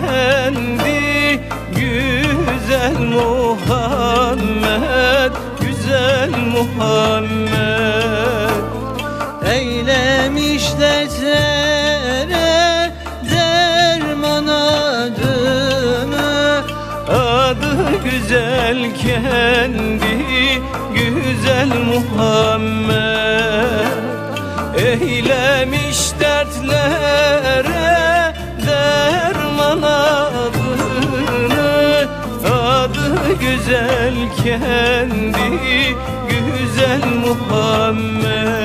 kendi Güzel Muhammed Güzel Muhammed. Eylemiş dertlere derman adını. Adı güzel kendi Güzel Muhammed. Eylemiş dertlere güzel kendi Güzel Muhammed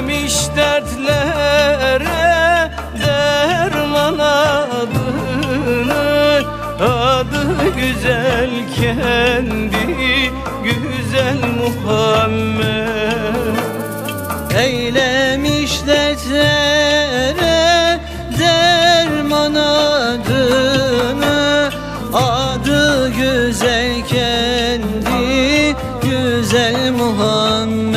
Eylemiş dertlere derman adını Adı güzel kendi güzel Muhammed. Eylemiş dertlere derman adını Adı güzel kendi güzel Muhammed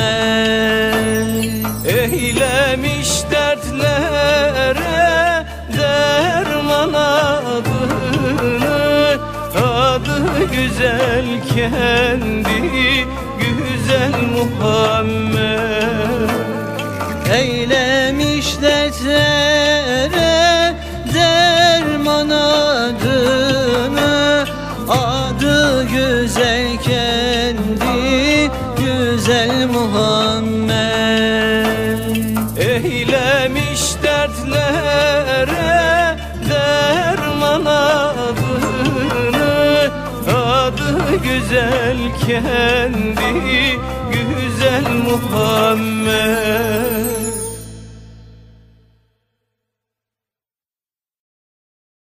güzel kendi güzel Muhammed. Eylemiş dertlere derman adını Adı güzel kendi güzel Muhammed. Eylemiş dertlere güzel kendi güzel Muhammed